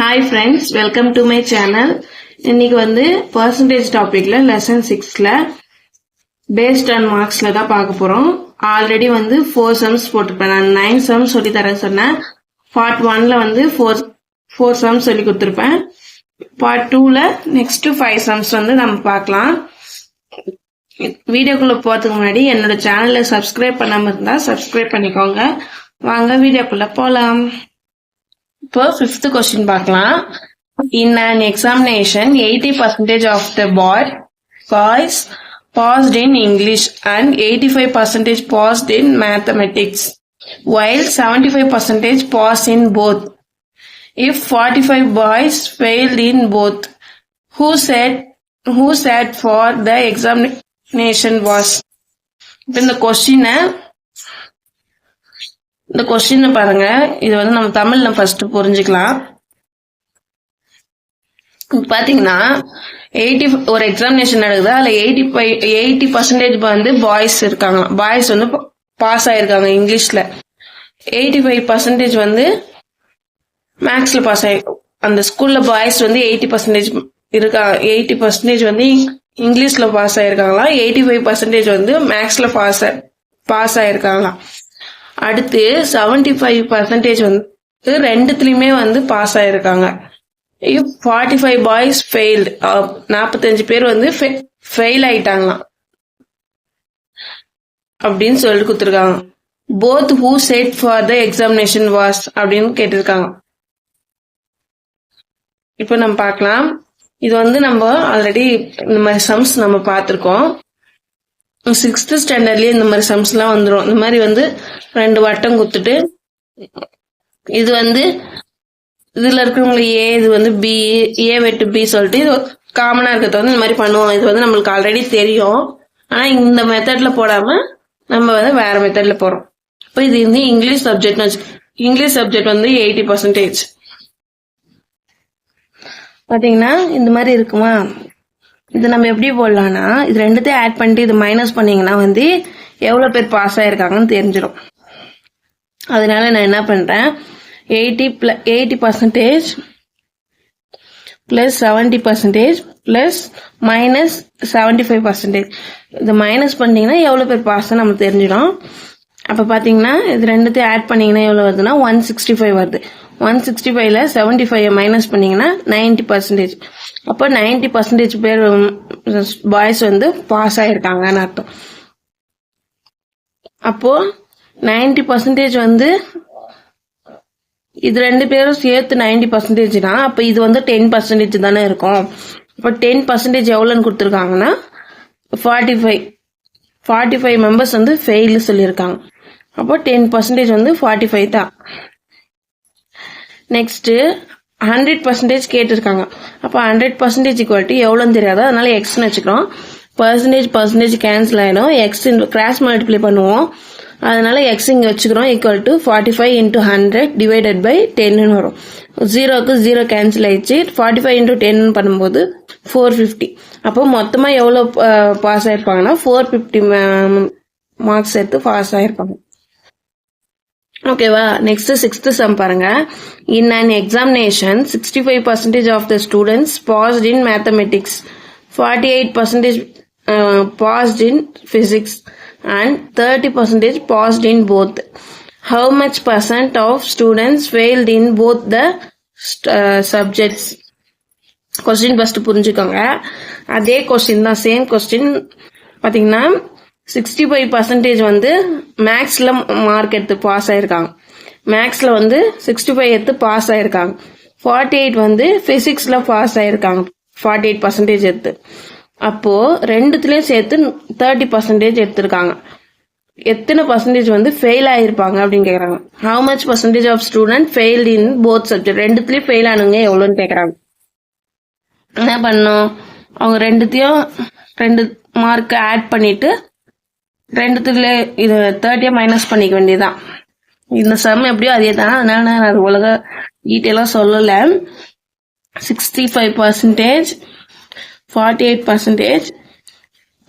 Hi friends welcome to my channel இன்னைக்கு வந்து percentage டாபிக்ல லெசன் சிக்ஸ்ல பேஸ்ட் ஆன் மார்க்ஸ்ல தான் பார்க்க போறோம். ஆல்ரெடி வந்து ஃபோர் சம்ஸ் போட்டிருப்பேன். நான் நைன் சம்ஸ் சொல்லி தர சொன்னேன். பார்ட் ஒன்ல வந்து ஃபோர் ஃபோர் சம்ஸ் சொல்லி கொடுத்துருப்பேன். பார்ட் டூல நெக்ஸ்ட் ஃபைவ் சம்ஸ் வந்து நம்ம பார்க்கலாம். வீடியோக்குள்ள போறதுக்கு முன்னாடி என்னோட சேனலை சப்ஸ்கிரைப் பண்ணாம இருந்தா சப்ஸ்கிரைப் பண்ணிக்கோங்க. வாங்க வீடியோக்குள்ள போலாம். இப்போ ஃபிஃப்த் கொஸ்டின் பார்க்கலாம் in an examination eighty percentage of the boy boys passed in English and eighty five percentage passed in mathematics while 75% pass in both. If 45 boys failed in both, who said who sat for the examination was? இப்ப இந்த கொஸ்டினை இந்த கொஸ்டினை பாருங்க. இது வந்து நம்ம தமிழ்ல ஃபர்ஸ்ட் புரிஞ்சுக்கலாம். இப்ப பாத்தீங்கன்னா எயிட்டி ஒரு எக்ஸாமினேஷன் நடக்குது. அதுல எயிட்டி ஃபைவ் எயிட்டி பர்சன்டேஜ் வந்து பாய்ஸ் இருக்காங்க. பாய்ஸ் வந்து பாஸ் ஆயிருக்காங்க இங்கிலீஷ்ல. எயிட்டி ஃபைவ் பர்சன்டேஜ் வந்து மேக்ஸ்ல பாஸ் ஆயி அந்த ஸ்கூல்ல பாய்ஸ் வந்து எயிட்டி பர்சன்டேஜ் இருக்கா எயிட்டி பர்சன்டேஜ் வந்து இங்கிலீஷ்ல பாஸ் ஆயிருக்காங்களாம் எயிட்டி ஃபைவ் பர்சன்டேஜ் வந்து மேக்ஸ்ல பாஸ் பாஸ் ஆயிருக்காங்களாம் அடுத்து செவன்டி ஃபைவ் பர்சன்டேஜ் வந்து ரெண்டுத்துலயுமே வந்து பாஸ் ஆயிருக்காங்க. ஃபார்ட்டி ஃபைவ் பாய்ஸ் ஃபெயில்டு நாற்பத்தஞ்சு பேர் வந்து ஃபெயில் ஆயிட்டாங்களாம். அப்படின்னு சொல்லிட்டு கொடுத்துருக்காங்க. Both who set for the examination was அப்படின்னு கேட்டிருக்காங்க. இப்போ நம்ம பார்க்கலாம். இது வந்து நம்ம ஆல்ரெடி இந்த மாதிரி சம்ஸ் நம்ம பார்த்துருக்கோம். சிக்ஸ்த்து ஸ்டாண்டர்ட்லயே இந்த மாதிரி சம்ஸ்லாம் வந்துடும் இந்த மாதிரி வந்து ரெண்டு வட்டம் குத்துட்டு இது வந்து இதில் இருக்கிறவங்க ஏ இது வந்து பி ஏ வெட்டு பி சொல்லிட்டு இது காமனாக இருக்கிறத வந்து இந்த மாதிரி பண்ணுவோம். இது வந்து நம்மளுக்கு ஆல்ரெடி தெரியும். ஆனால் இந்த மெத்தடில் போடாமல் நம்ம வந்து வேற மெத்தடில் போகிறோம் இப்போ இது வந்து இங்கிலீஷ் சப்ஜெக்ட்னு வச்சு இங்கிலீஷ் சப்ஜெக்ட் வந்து எயிட்டி பர்சன்டேஜ் பார்த்தீங்கன்னா இந்த மாதிரி இருக்குமா? இது நம்ம எப்படி போடலாம்னா இது ரெண்டுத்தையும் ஆட் பண்ணிட்டு இது மைனஸ் பண்ணீங்கன்னா வந்து எவ்வளோ பேர் பாஸ் ஆகிருக்காங்கன்னு தெரிஞ்சிடும் அதனால நான் என்ன பண்ணுறேன் eighty ப்ள eighty percentage plus seventy percentage plus minus seventy five percentage இது மைனஸ் பண்ணிங்கன்னா எவ்வளோ பேர் பாஸ் நமக்கு தெரிஞ்சிடும். அப்போ பார்த்தீங்கன்னா இது ரெண்டுத்தையும் ஆட் பண்ணீங்கன்னா எவ்வளோ வருதுன்னா ஒன் சிக்ஸ்டி ஃபைவ் வருது. ஒன் சிக்ஸ்டி ஃபைவ்ல செவன்டி ஃபைவ் மைனஸ் பண்ணீங்கன்னா நைன்டி பர்சன்டேஜ் அப்போ நைன்டி பர்சன்டேஜ் பேர் பாய்ஸ் வந்து பாஸ் ஆகிருக்காங்கன்னு அர்த்தம். அப்போ நைன்டி பர்சன்டேஜ் வந்து இது ரெண்டு பேரும் சேர்த்து நைன்டி பர்சன்டேஜ்னா அப்போ இது வந்து டென் பர்சன்டேஜ் தானே இருக்கும். இப்போ டென் பர்சன்டேஜ் எவ்வளோன்னு கொடுத்துருக்காங்கன்னா forty five forty five members வந்து ஃபெயில் சொல்லியிருக்காங்க. அப்போ டென் பர்சன்டேஜ் வந்து ஃபார்ட்டி ஃபைவ் தான். நெக்ஸ்ட்டு ஹண்ட்ரட் பர்சன்டேஜ் கேட்டிருக்காங்க. அப்போ ஹண்ட்ரட் பர்சன்டேஜ் ஈக்குவாலிட்டி எவ்வளோன்னு தெரியாது? அதனால எக்ஸ்னு வச்சுக்கிறோம். பர்சன்டேஜ் பர்சன்டேஜ் கேன்சல் ஆகிடும் எக்ஸ் கிராஸ் மல்டிப்ளை பண்ணுவோம். அதனால எக்ஸ் இங்கே வச்சுக்கிறோம். Equal to forty five into hundred divided by டென்னு வரும். ஜீரோக்கு ஜீரோ கேன்சல் ஆயிடுச்சு. ஃபார்ட்டி ஃபைவ் இன்ட்டு டென் பண்ணும்போது ஃபோர் ஃபிஃப்டி அப்போ மொத்தமாக எவ்வளோ பாஸ் ஆயிருப்பாங்கன்னா ஃபோர் ஃபிஃப்டி மார்க்ஸ் எடுத்து பாஸ் ஆயிருப்பாங்க. ஓகேவா நெக்ஸ்ட் சிக்ஸ்த் சம் பாருங்க. In an examination sixty five percentage of the students passed in mathematics forty eight percentage passed in physics and thirty percentage passed in both how much percent of students failed in both the subjects question first புரிஞ்சுக்கோங்க. அதே question தான். Same question பார்த்தீங்கன்னா sixty five percentage வந்து மேக்ஸில் mark எடுத்து pass ஆயிருக்காங்க. மேக்ஸில் வந்து சிக்ஸ்டி ஃபைவ் எடுத்து பாஸ் ஆயிருக்காங்க. ஃபார்ட்டி எயிட் வந்து ஃபிசிக்ஸில் பாஸ் ஆயிருக்காங்க. ஃபார்ட்டி எயிட் பர்சன்டேஜ் எடுத்து. அப்போது ரெண்டுத்துலேயும் சேர்த்து தேர்ட்டி பர்சன்டேஜ் எடுத்திருக்காங்க. எத்தனை பர்சன்டேஜ் வந்து ஃபெயில் ஆகிருப்பாங்க அப்படின்னு கேட்குறாங்க how much percentage of student fail in both subject ரெண்டுத்துலேயும் fail ஆனுங்க எவ்வளோன்னு கேட்குறாங்க என்ன பண்ணும் அவங்க ரெண்டுத்தையும் ரெண்டு மார்க் ஆட் பண்ணிட்டு ரெண்டுத்துல இது தேர்ட்டியாக மைனஸ் பண்ணிக்க வேண்டியதுதான். இந்த சம் எப்படியோ அதே தான். அதனால நான் அது உலக டீட்டெயிலாக சொல்லலை. Sixty five percentage forty eight percentage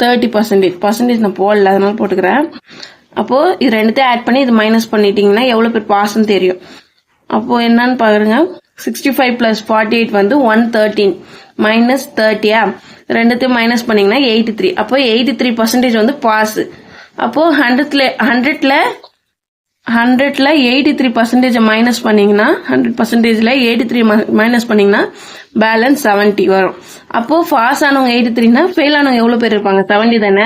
thirty percentage percentage நான் போடல அதனால போட்டுக்கிறேன். அப்போது இது ரெண்டுத்தையும் ஆட் பண்ணி இது மைனஸ் பண்ணிட்டீங்கன்னா எவ்வளோ பேர் பாஸ்ன்னு தெரியும். அப்போது என்னன்னு பாருங்க. Sixty five plus forty eight வந்து ஒன் தேர்ட்டீன் மைனஸ் தேர்ட்டியா ரெண்டுத்தையும் மைனஸ் பண்ணிங்கன்னா எயிட்டி த்ரீ அப்போ எயிட்டி த்ரீ பர்சன்டேஜ் வந்து பாஸு அப்போ ஹண்ட்ரட்ல ஹண்ட்ரட்ல ஹண்ட்ரட்ல எயிட்டி த்ரீ பர்சன்டேஜ் மைனஸ் பண்ணீங்கன்னா ஹண்ட்ரட் பர்சன்டேஜ்ல எயிட்டி த்ரீ மைனஸ் பண்ணீங்கன்னா பேலன்ஸ் செவன்ட்டி வரும். அப்போ பாஸ் ஆனவங்க எயிட்டி த்ரீனா ஃபெயில் ஆனவங்க எவ்வளவு பேர் இருப்பாங்க? செவன்டி தானே?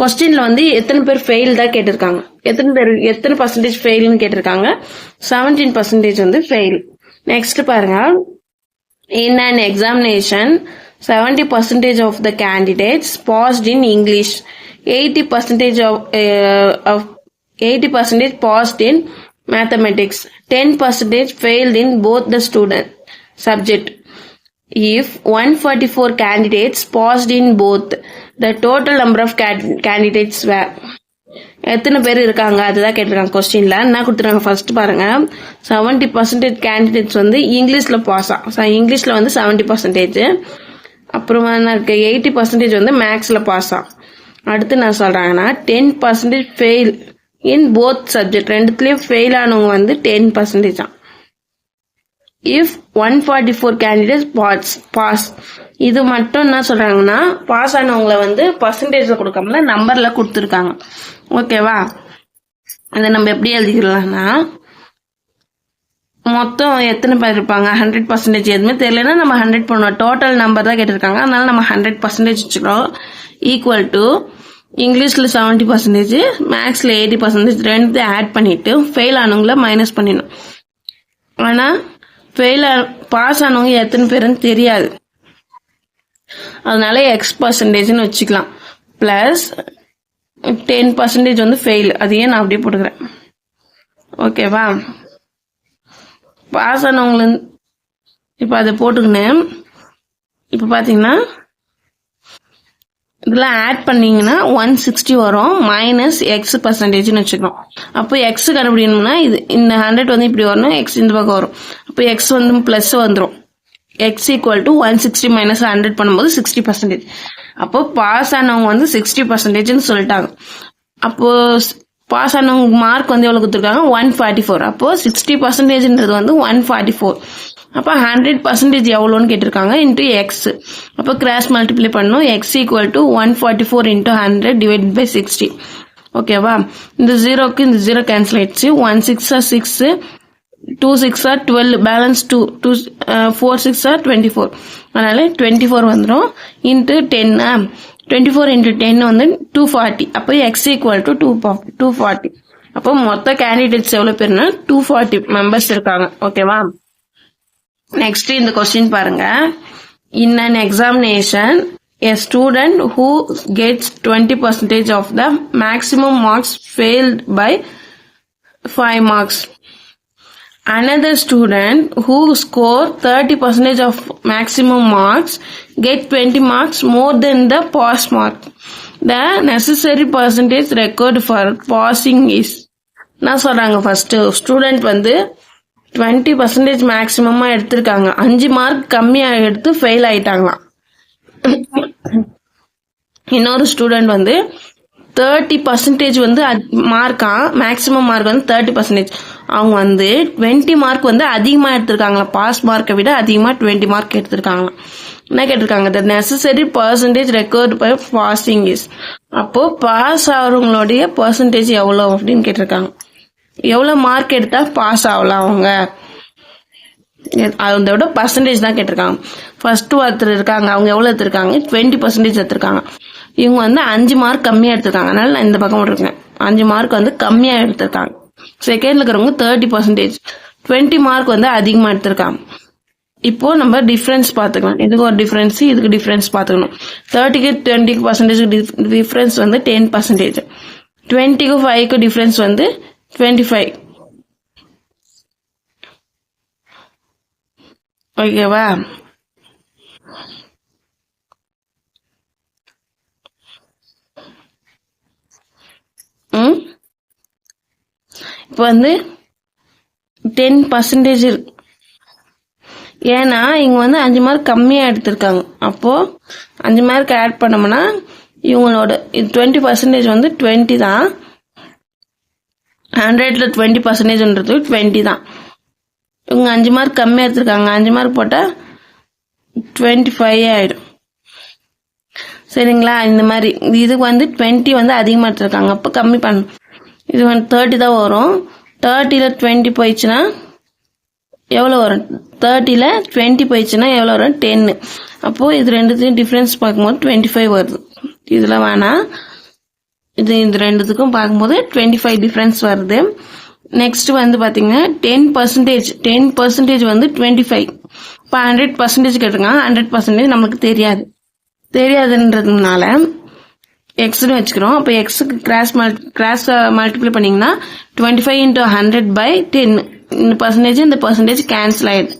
கொஸ்டின்ல வந்து எத்தனை பேர் ஃபெயில் தான் கேட்டிருக்காங்க? எத்தனை பேர் எத்தனை பர்சன்டேஜ் ஃபெயில்னு கேட்டிருக்காங்க? செவன்டீன் பர்சன்டேஜ் வந்து ஃபெயில் நெக்ஸ்ட் பாருங்க. In and examination seventy percentage of the candidates passed in English eighty percentage of eighty percentage passed in mathematics ten percentage failed in both the student subject if one forty four candidates passed in both the total number of candidates where எத்தனை பேர் இருக்காங்க? அதுதான் கேட்டிருக்காங்க கொஸ்டின்ல என்ன கொடுத்துருக்காங்க first பாருங்க. Seventy percentage candidates வந்து இங்கிலீஷில் பாஸ் ஆகும் இங்கிலீஷில் வந்து செவன்டி பர்சன்டேஜ் அப்புறமா என்ன இருக்கு? எயிட்டி பர்சன்டேஜ் வந்து மேக்ஸில் பாஸ் ஆகும் அடுத்து என்ன சொல்றாங்கன்னா ten percentage fail in both subject ரெண்டுத்துலயும் fail ஆனவங்க வந்து டென் பர்சன்டேஜ் தான். If one forty four candidate pass pass இது மட்டும் என்ன சொல்றாங்கன்னா பாஸ் ஆனவங்கள வந்து பர்சன்டேஜ்ல கொடுக்காமல நம்பர்ல கொடுத்துருக்காங்க. ஓகேவா அதை நம்ம எப்படி எழுதிக்கலாம்னா மொத்தம் எத்தனை பேர் இருப்பாங்க? ஹண்ட்ரட் பர்சன்டேஜ் எதுவுமே தெரியலன்னா நம்ம ஹண்ட்ரட் பண்ணுவோம். டோட்டல் நம்பர் தான் கேட்டிருக்காங்க. அதனால நம்ம ஹண்ட்ரட் பர்சன்டேஜ் வச்சுக்கிறோம். ஈக்குவல் டு இங்கிலீஷில் செவன்ட்டி பர்சன்டேஜ் மேக்ஸில் எயிட்டி பர்சன்டேஜ் ரெண்டுத்தையும் ஆட் பண்ணிவிட்டு ஃபெயில் ஆனவங்கள மைனஸ் பண்ணிடணும். ஆனால் ஃபெயில் பாஸ் ஆனவங்க எத்தனை பேருன்னு தெரியாது. அதனால எக்ஸ் பர்சன்டேஜ்னு வச்சுக்கலாம். ப்ளஸ் டென் பர்சன்டேஜ் வந்து ஃபெயில் அதையே நான் அப்படியே போட்டுக்கிறேன். ஓகேவா பாஸ் இப்போ அதை போட்டுக்கினேன். இப்போ பார்த்தீங்கன்னா இதெல்லாம் ஆட் பண்ணிங்கன்னா ஒன் சிக்ஸ்டி வரும். மைனஸ் எக்ஸ் பர்சன்டேஜ்னு வச்சுக்கணும். அப்போ எக்ஸ் கண்டுபிடிக்கணும்னா இது இந்த ஹண்ட்ரட் வந்து இப்படி வரணும். எக்ஸ் இந்த பக்கம் வரும். அப்போ எக்ஸ் வந்து ப்ளஸ் வந்துடும் x equal to one sixty minus hundred பண்ணும்போது சிக்ஸ்டி பர்சன்டேஜ் அப்போ பாஸ் ஆனவங்க வந்து சிக்ஸ்டி பர்சன்டேஜ்னு சொல்லிட்டாங்க. அப்போது பாஸ் ஆனவங்க மார்க் வந்து எவ்வளோ கொடுத்துருக்காங்க? ஒன் ஃபார்ட்டி ஃபோர் அப்போ சிக்ஸ்டி பர்சன்டேஜ்ன்றது வந்து ஒன் ஃபார்ட்டி ஃபோர் அப்போ ஹண்ட்ரட் பர்சன்டேஜ் எவ்வளோன்னு கேட்டிருக்காங்க? இன்ட்டு எக்ஸ் அப்போ கிராஸ் மல்டிப்ளை பண்ணணும். X equal to one forty four into hundred divide by sixty ஓகேவா இந்த ஜீரோக்கு இந்த ஜீரோ கேன்சல் ஆயிடுச்சு. One six are six two six twelve balance two two four six twenty four அதனால twenty four வந்துடும் into டென்னா twenty four into ten வந்து two forty அப்போ x equal to two two forty அப்போ மொத்த candidates எவ்வளோ பேர்னா டூ ஃபார்ட்டி மெம்பர்ஸ் இருக்காங்க. ஓகேவா நெக்ஸ்ட் இந்த கொஸ்டின் பாருங்க. In an examination a student who gets 20 percentage of the maximum marks failed by 5 marks. Another student who score 30 percentage of maximum marks get 20 marks more than the pass mark. The necessary percentage record for passing is நான் சொல்கிறாங்க first student வந்து twenty percentage மேக்ஸிமமாக எடுத்திருக்காங்க. அஞ்சு mark கம்மியாக எடுத்து fail ஆயிட்டாங்களாம். இன்னொரு student வந்து தேர்ட்டி பர்சன்டேஜ் வந்து மார்க்கா மேக்ஸிமம் மார்க் வந்து தேர்ட்டி பர்சன்டேஜ் அவங்க வந்து டுவெண்ட்டி மார்க் வந்து அதிகமாக எடுத்திருக்காங்களாம் பாஸ் மார்க்கை விட அதிகமாக டுவெண்ட்டி மார்க் எடுத்திருக்காங்களாம் என்ன கேட்டிருக்காங்க? The necessary percentage record by passing is அப்போ பாஸ் ஆகிறவங்களுடைய பர்சன்டேஜ் எவ்வளோ அப்படின்னு கேட்டிருக்காங்க. எவ்வளோ மார்க் எடுத்தால் பாஸ் ஆகலாம் அவங்க? அதோட பர்சன்டேஜ் தான் கேட்டிருக்காங்க. ஃபர்ஸ்ட் ஒருத்தர் இருக்காங்க அவங்க எவ்வளோ எடுத்திருக்காங்க? டுவெண்ட்டி பர்சன்டேஜ் எடுத்திருக்காங்க. இவங்க வந்து அஞ்சு மார்க் கம்மியாக எடுத்திருக்காங்க. அதனால நான் இந்த பக்கம் இருக்கேன் அஞ்சு மார்க் வந்து கம்மியாக எடுத்திருக்காங்க. செகண்ட்ல இருக்கிறவங்க தேர்ட்டி பர்சன்டேஜ் டுவெண்ட்டி மார்க் வந்து அதிகமா எடுத்திருக்காங்க. இப்போ நம்ம டிஃபரன்ஸ் பார்த்துக்கலாம். இதுக்கு ஒரு டிஃபரன்ஸ் இதுக்கு டிஃபரன்ஸ் பார்த்துக்கணும். தேர்ட்டிக்கு டுவெண்ட்டி பர்சன்டேஜ் டிஃபரன்ஸ் வந்து டென் பர்சன்டேஜ் டுவெண்ட்டிக்கு ஃபைவ்க்கு டிஃபரன்ஸ் வந்து டுவெண்ட்டி ஃபைவ் ஓகேவா ம்? இப்போ வந்து டென் பர்சன்டேஜ் இருக்கு ஏன்னா இங்கே வந்து அஞ்சு மார்க் கம்மியாக எடுத்திருக்காங்க. அப்போது அஞ்சு மார்க் ஆட் பண்ணோம்னா இவங்களோட டுவெண்ட்டி பர்சன்டேஜ் வந்து டுவெண்ட்டி தான். ஹண்ட்ரட்ல டுவெண்ட்டி பர்சன்டேஜ்ன்றது டுவெண்ட்டி தான். இவங்க அஞ்சு மார்க் கம்மியாக எடுத்திருக்காங்க. அஞ்சு மார்க் போட்டால் டுவெண்ட்டி ஃபைவ் ஆகிடும் சரிங்களா? இந்த மாதிரி. இதுக்கு வந்து டுவெண்ட்டி வந்து அதிகமாக எடுத்திருக்காங்க. அப்போ கம்மி பண்ணணும். இது வந்து தேர்ட்டி தான் வரும். தேர்ட்டியில் டுவெண்ட்டி போயிடுச்சுன்னா எவ்வளோ வரும்? தேர்ட்டியில் டுவெண்ட்டி போயிடுச்சுன்னா எவ்வளோ வரும்? டென்னு அப்போது இது ரெண்டுத்தையும் டிஃப்ரென்ஸ் பார்க்கும்போது டுவெண்ட்டி ஃபைவ் வருது. இதில் வேணாம். இது இந்த ரெண்டுத்துக்கும் பார்க்கும்போது டுவெண்ட்டி ஃபைவ் டிஃப்ரென்ஸ் வருது. நெக்ஸ்ட் வந்து பார்த்தீங்கன்னா டென் பர்சன்டேஜ் டென் பர்சன்டேஜ் வந்து டுவெண்ட்டி ஃபைவ் இப்போ ஹண்ட்ரட் பர்சன்டேஜ் கேட்டிருக்காங்க. ஹண்ட்ரட் பர்சன்டேஜ் நமக்கு தெரியாது. தெரியாதுன்றதுனால எக்ஸ்னு வச்சுக்கிறோம். அப்போ எக்ஸுக்கு கிராஸ் கிராஸ் மல்டிப்ளை பண்ணிங்கன்னா twenty five into hundred by ten இந்த பர்சன்டேஜ் இந்த பர்சன்டேஜ் கேன்சல் ஆயிடுது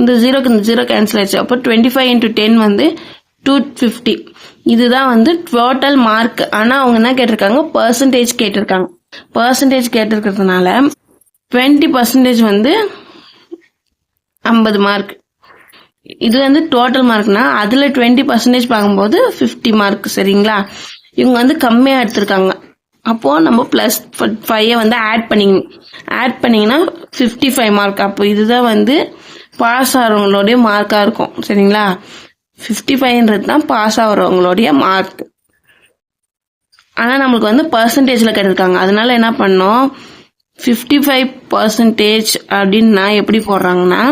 இந்த ஜீரோக்கு இந்த ஜீரோ கேன்சல் ஆயிடுச்சு. அப்போ டுவெண்ட்டி ஃபைவ் இன்டூ டென் வந்து டூ ஃபிஃப்டி இதுதான் வந்து டோட்டல் மார்க் ஆனால் அவங்க என்ன கேட்டிருக்காங்க? பர்சன்டேஜ் கேட்டிருக்காங்க. பர்சன்டேஜ் கேட்டிருக்கிறதுனால டுவெண்ட்டி பர்சன்டேஜ் வந்து ஐம்பது மார்க் இது வந்து டோட்டல் மார்க்னா அதில் டுவெண்ட்டி பர்சன்டேஜ் பார்க்கும்போது ஃபிஃப்டி மார்க் சரிங்களா? இவங்க வந்து கம்மியாக எடுத்திருக்காங்க. அப்போது நம்ம ப்ளஸ் ஃபைவை வந்து ஆட் பண்ணிக்கணும் ஆட் பண்ணிங்கன்னா ஃபிஃப்டி ஃபைவ் மார்க் அப்போ இதுதான் வந்து பாஸ் ஆகிறவங்களுடைய மார்க்காக இருக்கும் சரிங்களா? ஃபிஃப்டி ஃபைவ்ன்றது தான் பாஸ் ஆகிறவங்களுடைய மார்க் ஆனால் நம்மளுக்கு வந்து பர்சன்டேஜில் கிடைச்சிருக்காங்க அதனால என்ன பண்ணோம்? ஃபிஃப்டி ஃபைவ் பர்சன்டேஜ் அப்படின்னு நான் எப்படி போடுறாங்கன்னா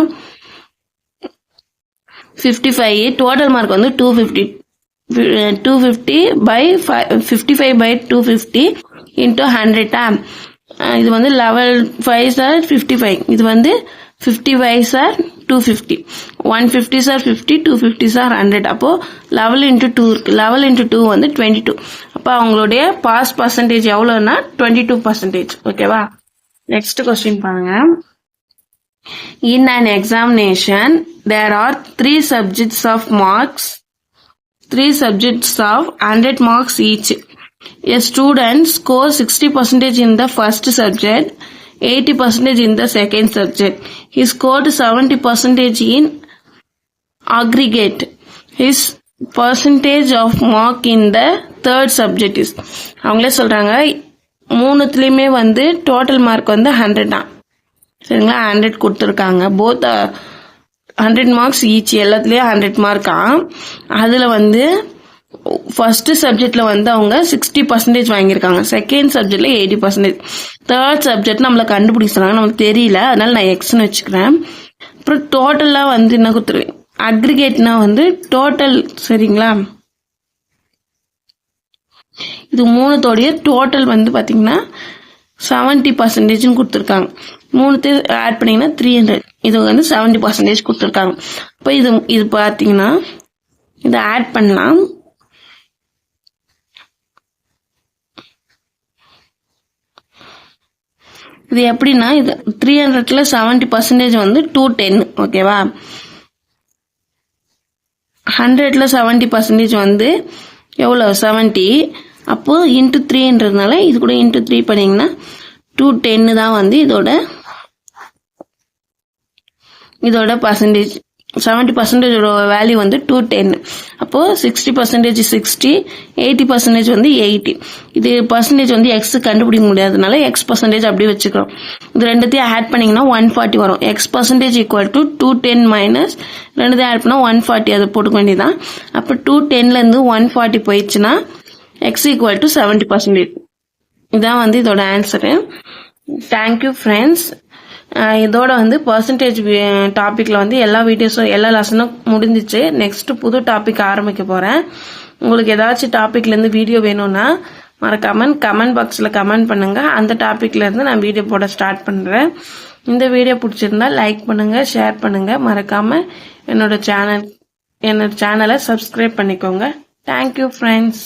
ஃபிஃப்டி ஃபைவ் டோட்டல் மார்க் வந்து two fifty two fifty by fifty five by two fifty into ஹண்ட்ரட்டா இது வந்து level five sir fifty five இது வந்து fifty five sir two fifty one fifty sir fifty two fifty sir hundred அப்போது level into two இருக்கு. Level into two வந்து twenty two அப்போ அவங்களுடைய pass percentage எவ்வளோன்னா டுவெண்ட்டி டூ பர்சன்டேஜ் ஓகேவா next question பாருங்க. In an examination, there are three subjects of marks, three subjects of 100 marks each. A student scores 60% in the first subject, 80% in the second subject. He scored 70% in aggregate. His percentage of mark in the third subject is அவங்களே சொல்றாங்க மூணுத்துலேயுமே வந்து total mark வந்து hundred தான் சரிங்களா? Hundred கொடுத்துருக்காங்க. Both hundred marks each எல்லாத்துலேயும் hundred மார்க்கா அதில் வந்து ஃபஸ்ட்டு சப்ஜெக்டில் வந்து அவங்க சிக்ஸ்டி பர்சன்டேஜ் வாங்கியிருக்காங்க. செகண்ட் சப்ஜெக்டில் எயிட்டி பர்சன்டேஜ் தேர்ட் சப்ஜெக்ட் நம்மளை கண்டுபிடிச்சாங்க நமக்கு தெரியல. அதனால நான் எக்ஸ்னு வச்சுக்கிறேன். அப்புறம் டோட்டலாக வந்து என்ன கொடுத்துருவேன் அக்ரிகேட்னா வந்து டோட்டல் சரிங்களா? இது மூணுத்தோடைய டோட்டல் வந்து பார்த்தீங்கன்னா செவன்ட்டி பர்சன்டேஜ்னு கொடுத்துருக்காங்க. மூணுத்தையும் ஆட் பண்ணிங்கன்னா த்ரீ ஹண்ட்ரட் இது வந்து செவன்ட்டி பர்சன்டேஜ் கொடுத்துருக்காங்க. இப்போ இது இது பார்த்தீங்கன்னா இதை ஆட் பண்ணலாம். இது எப்படின்னா இது த்ரீ ஹண்ட்ரட்ல செவன்ட்டி பர்சன்டேஜ் வந்து டூ டென் ஓகேவா ஹண்ட்ரட்ல செவன்டி பர்சன்டேஜ் வந்து எவ்வளோ செவன்ட்டி அப்போது இன்ட்டு த்ரீன்றதுனால இது கூட இன்ட்டு த்ரீ பண்ணிங்கன்னா டூ டென்னு தான் வந்து இதோட இதோட பர்சன்டேஜ் செவன்ட்டி பர்சன்டேஜோட வேல்யூ வந்து டூ டென் அப்போது sixty percentage sixty eighty percentage வந்து எயிட்டி இது பர்சன்டேஜ் வந்து எக்ஸ் கண்டுபிடிக்க முடியாதனால எக்ஸ் பர்சன்டேஜ் அப்படியே வச்சுக்கிறோம். இது ரெண்டுத்தையும் ஆட் பண்ணிங்கன்னா ஒன் ஃபார்ட்டி வரும். X percentage equal to two ten minus ரெண்டுத்தையும் ஆட் பண்ணால் ஒன் ஃபார்ட்டி அதை போட்டுக்க வேண்டியதான் அப்போ டூ டென்லேருந்து ஒன் ஃபார்ட்டி போயிடுச்சுன்னா x equal to seventy percentage இதான் வந்து இதோட ஆன்சரு தேங்க்யூ ஃப்ரெண்ட்ஸ் இதோட வந்து பர்சன்டேஜ் டாப்பிக்கில் வந்து எல்லா வீடியோஸும் எல்லா லெசனும் முடிஞ்சிச்சு. நெக்ஸ்ட்டு புது டாபிக் ஆரம்பிக்க போகிறேன் உங்களுக்கு ஏதாச்சும் டாப்பிக்லேருந்து வீடியோ வேணும்னா மறக்காமல் கமெண்ட் பாக்ஸில் கமெண்ட் பண்ணுங்கள் அந்த டாப்பிக்லேருந்து நான் வீடியோ போட ஸ்டார்ட் பண்ணுறேன் இந்த வீடியோ பிடிச்சிருந்தா லைக் பண்ணுங்கள் ஷேர் பண்ணுங்கள் மறக்காமல் என்னோட சேனல் என்னோடய சேனலை சப்ஸ்கிரைப் பண்ணிக்கோங்க. Thank you friends